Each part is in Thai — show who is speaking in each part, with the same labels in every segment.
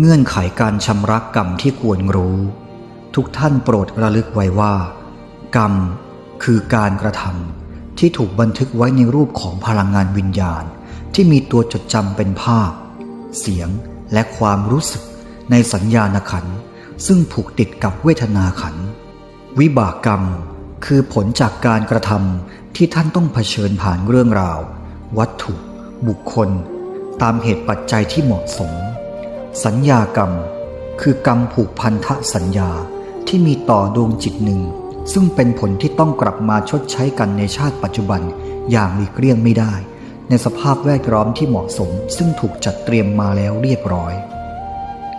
Speaker 1: เงื่อนไขการชำระกรรมที่ควรรู้ ทุกท่านโปรดระลึกไว้ว่า กรรมคือการกระทำที่ถูกบันทึกไว้ในรูปของพลังงานวิญญาณ ที่มีตัวจดจำเป็นภาพ เสียงและความรู้สึกในสัญญาณขันซึ่งผูกติดกับเวทนาขัน วิบากกรรม คือผลจากการกระทำที่ท่านต้องเผชิญผ่านเรื่องราว วัตถุ บุคคล ตามเหตุปัจจัยที่เหมาะสม สัญญากรรม คือกรรมผูกพันธสัญญาที่มีต่อดวงจิตหนึ่ง ซึ่งเป็นผลที่ต้องกลับมาชดใช้กันในชาติปัจจุบันอย่างหลีกเลี่ยงไม่ได้ ในสภาพแวดล้อมที่เหมาะสม ซึ่งถูกจัดเตรียมมาแล้วเรียบร้อย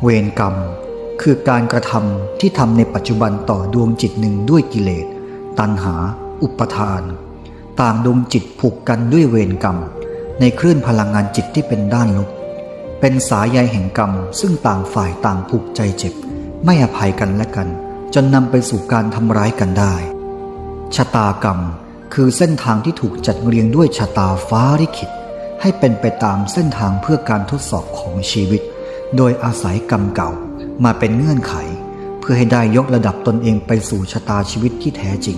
Speaker 1: เวรกรรม คือการกระทำที่ทำในปัจจุบันต่อดวงจิตหนึ่งด้วยกิเลส ตัณหา อุปทาน ต่างดวงจิตผูกกันด้วยเวรกรรม ในคลื่นพลังงานจิตที่เป็นด้านลบ เป็นสายใยแห่งกรรม ซึ่งต่างฝ่ายต่างผูกใจเจ็บ ไม่อภัยกันและกัน จนนำไปสู่การทำร้ายกันได้ ชะตากรรมคือเส้นทางที่ถูกจัดเรียงด้วยชะตาฟ้าลิขิต ให้เป็นไปตามเส้นทางเพื่อการทดสอบของชีวิต โดยอาศัยกรรมเก่ามาเป็นเงื่อนไข เพื่อให้ได้ยกระดับตนเองไปสู่ชะตาชีวิตที่แท้จริง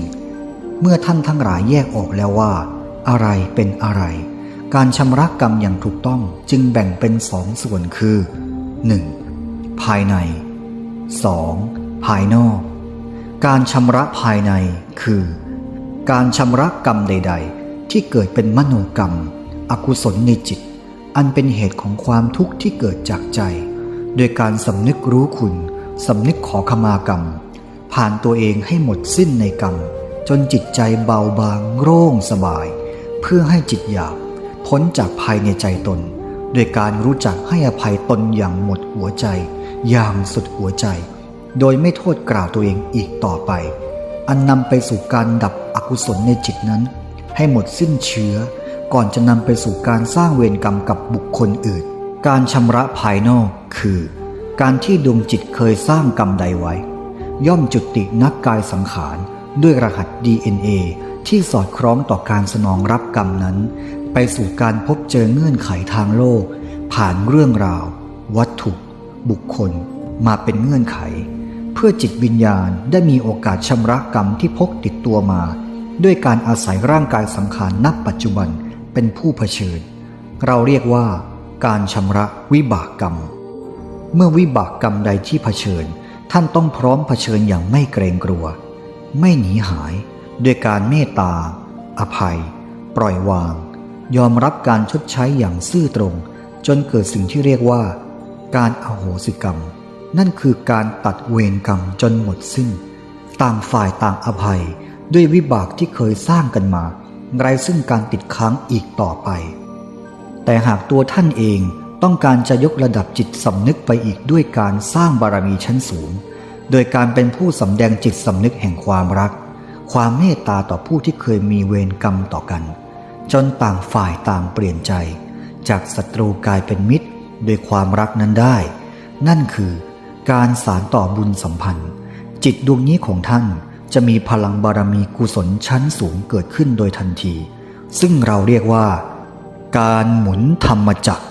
Speaker 1: เมื่อท่านทั้งหลายแยกออกแล้วว่า อะไรเป็นอะไร การชำระกรรมอย่างถูกต้องจึงแบ่งเป็นสองส่วนคือ 1. ภายใน 2. ภายนอก การชำระภายในคือ การชำระกรรมใด ๆ ที่เกิดเป็นมโนกรรม อกุศลในจิต อันเป็นเหตุของความทุกข์ที่เกิดจากใจ โดยการสำนึกรู้คุณสำนึกขอขมากรรม ผ่านตัวเองให้หมดสิ้นในกรรม จนจิตใจเบาบางโล่งสบาย เพื่อให้จิตหยาบ พ้นจากภายในใจตนโดยการรู้จักให้อภัยตนอย่างหมดหัวใจ อย่างสุดหัวใจ โดยไม่โทษกล่าวตัวเองอีกต่อไป อันนำไปสู่การดับอกุศลในจิตนั้น ให้หมดสิ้นเชื้อ ก่อนจะนำไปสู่การสร้างเวรกรรมกับบุคคลอื่น การชำระภายนอกคือ การที่ดวงจิตเคยสร้างกรรมใดไว้ ย่อมจุตินักกายสังขารด้วยรหัส DNA ที่สอดคล้องต่อการสนองรับกรรมนั้น ไปสู่การพบเจอเงื่อนไขทางโลก ผ่านเรื่องราว วัตถุบุคคล มาเป็นเงื่อนไข เพื่อจิตวิญญาณได้มีโอกาสชำระกรรมที่พกติดตัวมา ด้วยการอาศัยร่างกายสังขารนับปัจจุบันเป็นผู้เผชิญ เราเรียกว่า การชำระวิบากกรรม เมื่อวิบากกรรมใดที่เผชิญ ท่านต้องพร้อมเผชิญอย่างไม่เกรงกลัว ไม่หนีหาย ด้วยการเมตตา อภัย ปล่อยวาง ยอมรับการชดใช้อย่างซื่อตรง จนเกิดสิ่งที่เรียกว่า การอโหสิกรรม นั่นคือการตัดเวรกรรมจนหมดสิ้น ต่างฝ่ายต่างอภัย ด้วยวิบากที่เคยสร้างกันมาไร้ซึ่งการติดค้างอีกต่อไป แต่หากตัวท่านเองต้องการจะยกระดับจิตสำนึกไปอีกด้วยการสร้างบารมีชั้นสูง โดยการเป็นผู้สำแดงจิตสำนึกแห่งความรัก ความเมตตาต่อผู้ที่เคยมีเวรกรรมต่อกัน จนต่างฝ่ายต่างเปลี่ยนใจ จากศัตรูกลายเป็นมิตรด้วยความรักนั้นได้ นั่นคือการสารต่อบุญสัมพันธ์ จิตดวงนี้ของท่านจะมีพลังบารมีกุศลชั้นสูงเกิดขึ้นโดยทันที ซึ่งเราเรียกว่า การหมุนธรรมจักร